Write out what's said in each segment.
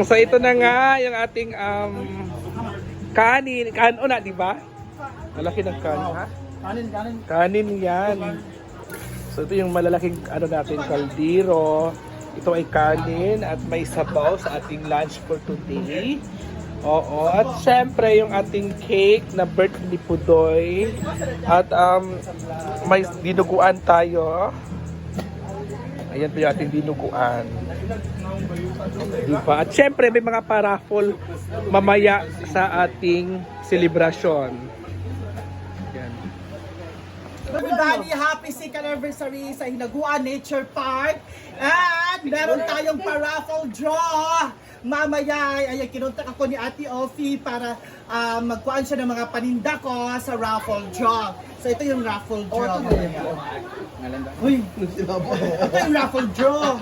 So ito na nga yung ating um, kanin. Kanin na, di ba? Malaki ng kanin, ha? Kanin, kanin. Kanin yan. So ito yung malalaking ano natin, kaldero. Ito ay kanin at may sabaw sa ating lunch for today. Oo. At syempre yung ating cake na birthday ni Pudoy. At um, may dinuguan tayo. Ayan po yung ating dinuguan. Diba? At syempre may mga paraffol mamaya sa ating celebration. Everybody, happy second anniversary sa Hinaguan Nature Park. And meron tayong pa-raffle draw. Mamaya, ay kinuntak ako ni Ate Ofi para ah, magkuhan siya ng mga paninda ko sa raffle draw. So ito yung raffle draw. Uy, ito yung raffle draw.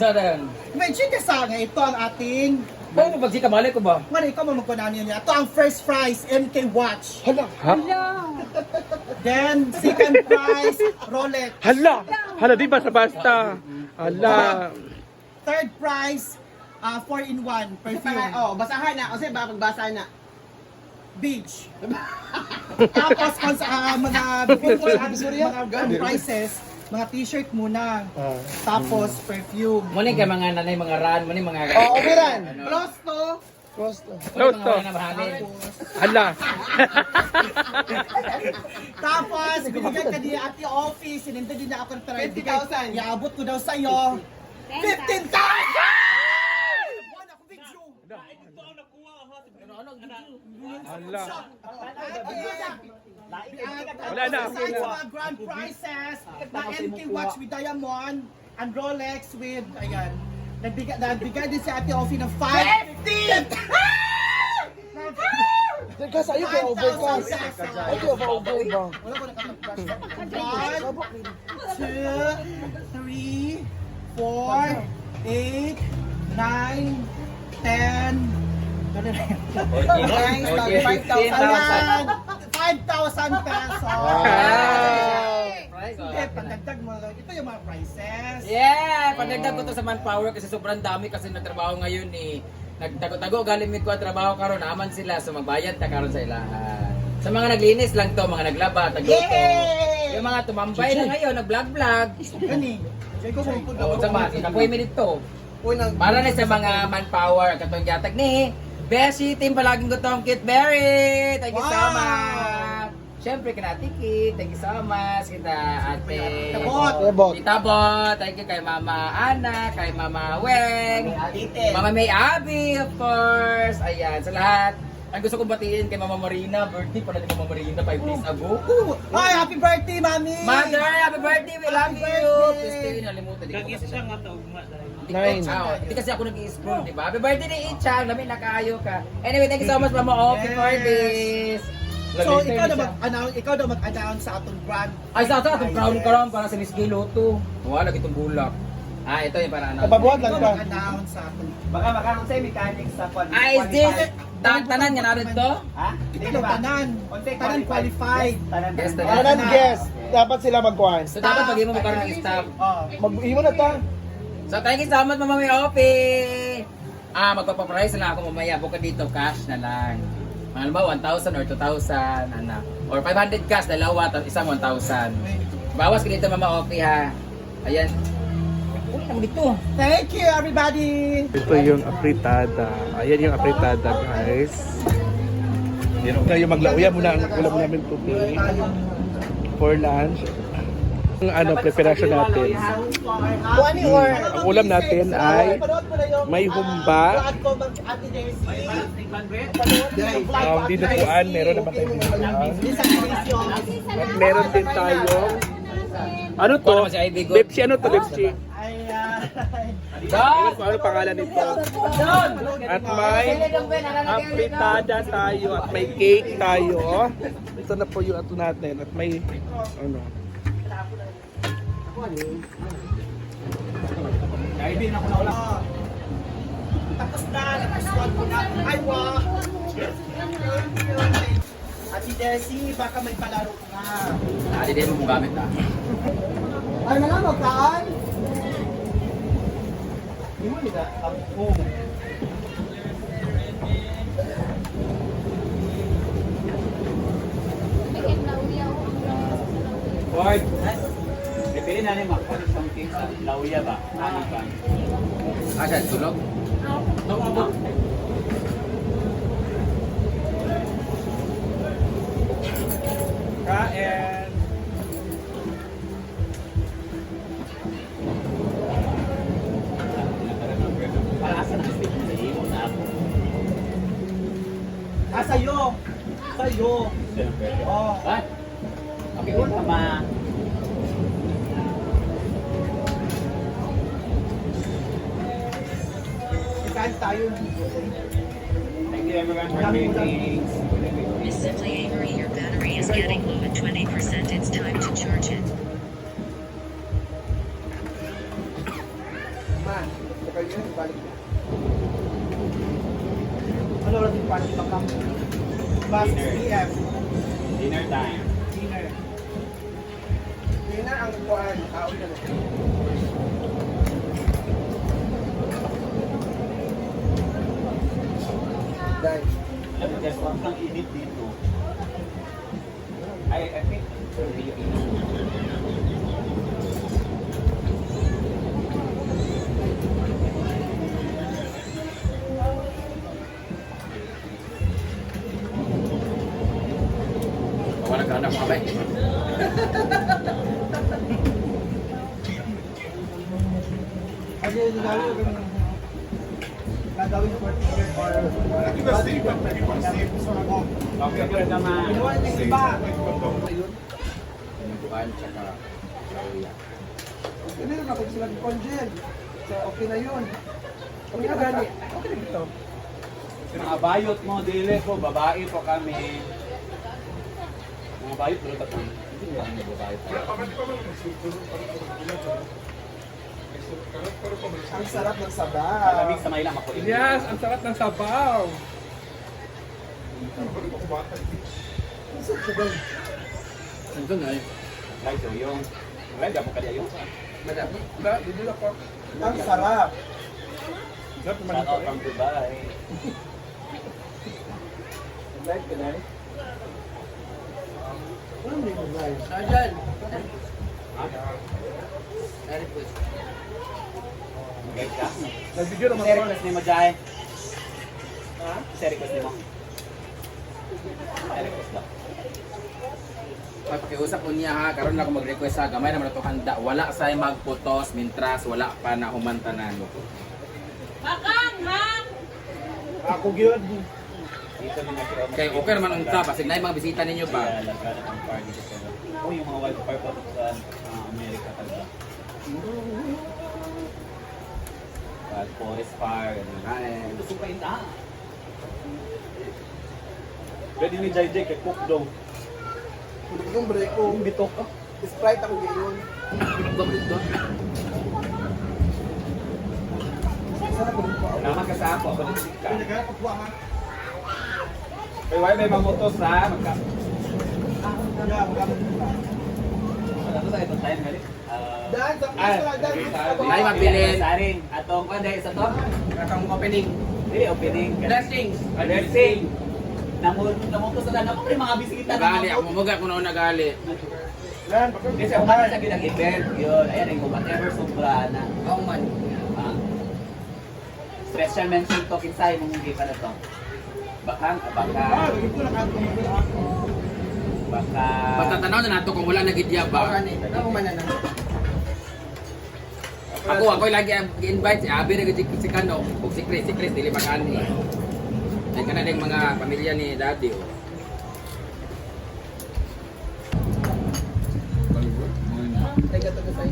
Dadan. Imagine ka sa nga, ito ang ating Kung mo pagsi kamali ko ba? Mali, ikaw mo magkunan niya. Ito ang first prize, MK Watch. Hala, ha? Then, second prize, Rolex. Hala! Hala, di basta-basta. Hala. Third prize, uh, 4-in-1 perfume. Oh, basahan na kasi ba magbasa na. Beach. Tapos, kung sa uh, mga mga mga prizes, mga t-shirt muna. Tapos, perfume. Muni kay mga nanay mga ran, muni mga Oh, Oberan. Ano? Close to. Close to. Close to. Hala. Tapos, binigay ka ni Ate Office, sininda din na ako ng 50,000. Iabot ko daw sa'yo. 15,000! Buwan ako video. Hala. Wala na. Mga grand prizes, na MK Watch with Diamond, and Rolex with, ayan, nagbigay, nagbigay din si Ate Ofi ng 550! Teka, sa'yo kay overcast. Ay, kay over ba? Wala ko nakatag-brush. One, two, three, four, eight, nine, ten, Nice, 5,000. Ayan, 5,000 pesos. Price, oh. Hindi, pandagdag mo. Ito yung mga prices. Yeah! Pandagdag ko to sa manpower kasi sobrang dami kasi nagtrabaho ngayon eh. Nagtago-tago galing mid ko trabaho karon naman sila so magbayad ta karon sa ilahan. Sa mga naglinis lang to, mga naglaba, tagluto. Yung mga tumambay na ngayon, nag-vlog-vlog. Gani. Check ko O, sa mga, kapoy mi dito. Unang Para na sa mga manpower, katong gatag ni Beshi, team palaging gutong Kit Berry. Thank you so Wow! much. Siyempre, kina Ate Kit, thank you so much. Kita Ate Tabot. Tabot. Tita Bot, thank you kay Mama Ana, kay Mama Weng, Mama May Abby, of course. Ayan, sa lahat. Ang gusto kong batiin kay Mama Marina, birthday pala ni Mama Marina 5 days ago. Hi, happy birthday, Mami! Mother, happy birthday, we love you! birthday! Christine, nalimutan. Di ko kasi siya. Nine. Ah, Hindi kasi ako nag-i-scroll, di ba? Happy birthday ni Ichang, lamin na kaayo ka. Anyway, thank you so much, Mama Oki, for Yes. this. So, Lamin ikaw na siya. mag-announce, ikaw na mag-announce sa atong brand. Ay, sa ato, itong crown karon para sa Miss Gay Lotto. Wala, itong bulak. Ah, ito yung para ano. Kapabuhat lang ka. mag-announce sa atong Baka makaroon sa mechanics sa quality. Ah, is this tan tanan nga narin to? Ha? Na tanan. Tanan qualified. Yes, Tanan tanan. guest. Dapat sila magkuhan. So, dapat pag mo magkaroon ng staff. Oh. Mag-imo na ta. So, thank you so much, Mama May Opi. Ah, magpapaprice na ako mamaya. Bukod dito, cash na lang. Mga ba, 1,000 or 2,000, ano. Or 500 cash, dalawa, isang 1,000. Bawas ka dito, Mama Opi, ha. Ayan. Uy. Thank you, everybody! Ito yung apritada. Ayan yung apritada, guys. Yan na yung maglauya muna ang ulam namin today for lunch. Ang ano, preparation natin. Ang ulam natin ay may humba, um, dinuguan, meron naman tayong dinuguan. At meron din tayong, ano to? Bepsi, ano to Bepsi? Ko ano pangalan nito. At may apritada tayo at may cake tayo. Ito na po yung ato natin at may ano. Tapos na, nakasuot ko na. Ay, wow! Ate Desi, baka may palaro ka. Ah, di din mo gamit, ha. Ay, na lang, magkaan? Boy, pipili na rin makakulit ng cake sa lauya ba? Ano ba? Asa, tulog? Oo. Kain. Sa'yo. Oh. What? Okay, kung tama. Kain tayo. Thank you everyone for waiting. Miss Simply Avery, your battery is getting low at 20%. It's time to charge it. Bus PM. Dinner time. Dinner. Na ang kuhaan, tao na Alam mo, guys, kang init dito. I, I think, really init. Wala ka anak mga bay. Ano yung gagawin ko? Gagawin for dinner or body Okay, pero naman. Ginawa yung iba. Pinubukan, tsaka hindi na kapag sila. So, okay na yun. Okay na gani. Okay na dito. Mga bayot mo, dili ko, babae po kami. Mga bayot, pero tapos. Hindi mo lang babae pa. Ang sarap ng sabaw. Malamig sa Maynila, makulit. Yes, ang sarap ng sabaw. Ang sarap siya doon. Ito na eh. Right, so yung... Right, mo kaya yung... Madam, ba, dito ako. Ang sarap. Shout out from Dubai. Like ka na hindi mo guys? Sarjan! Okay ka? Nag-video naman ako. request ni mo, Jai. Ha? Sa request ni mo. Sa request lang. Pakiusap ko niya ha, karon na ako mag-request sa gamay naman ito handa. Wala sa magputos, mintras, wala pa na humantanan. Ako gyud. Dito ni Nakiro. Kay okay naman unta, basig na yung mga bisita ninyo? Kaya ang sa Oh, yung mga wildfire po sa ah, Amerika talaga. Wild forest fire. Gusto pa yun ah. Pwede ni JJ kay cook daw. Yung break ko. Kung bitok ka. Sprite ako ko rin po. Salamat ka sa ako. Ako din ka. Pinagkakap po Kay Wai may mamotos ha. Magka. Ano tayo ito tayo? Ah, Dahil sa Ah, pisa, dahil okay, sa. Ay, mabilis. Saring. Atong kwan dahil sa to. Katang opening. Dili opening. Blessings. Blessing. Namun namutos na naman rin mga bisita na Nagali, ako muga kung naon nagali. Lan, Kasi ang mga sa ginang event, yun, ayan, yung whatever sobra na. Oh man. Ah. special mention to kinsay mong hindi pa na to. Baka, baka, Ah, lagi ko lang ako. baka, Patatanaw na nato kung wala nagidya ba. Ako man na Ako, ako lagi ang invite Abi na si, si Kano. Kung si Chris, si Chris, dili makani. Ay ka na din mga pamilya ni Daddy. Oh. Teka to sa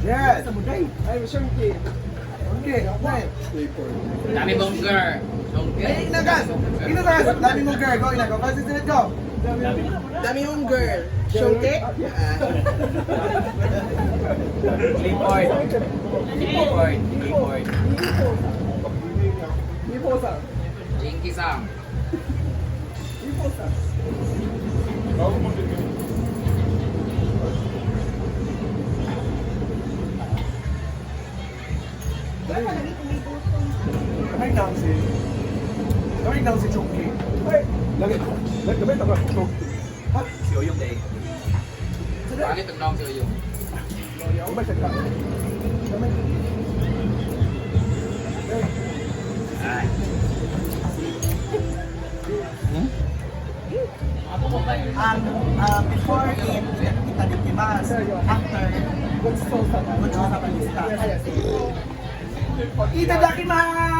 Yes. Sa muday. Ay, sure ki. Okay, okay. Dami bongger. Ay, inagas. Inagas. Dami mo girl. Go, inagas. Sinit go. Dami yung girl. Shonte? clipboard. Clipboard. Clipboard. danser. Quand il danse, c'est lấy cái, lấy cái mấy tập rồi, chụp, Hả? Sử dụng đi. Bạn ấy từng non sử dụng. Rồi, mấy tập rồi. Đây. Ai. Um, uh, before it, kita ditimas. After, gusto sa gusto sa balista. Itadakimasu!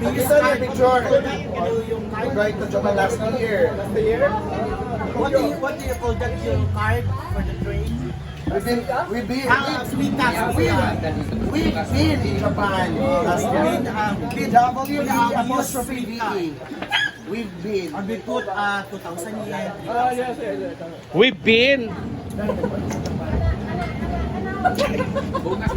Isa na picture. Yung card. Going to Japan last year. What do you, what do you call that yung card for the train? We've been, we've been, Ah, sweet tax. we've we've been in Japan last year. With, um, with W with E apostrophe sweet V tax. E. We've been. Or we put uh, 2,000 yen. We've been!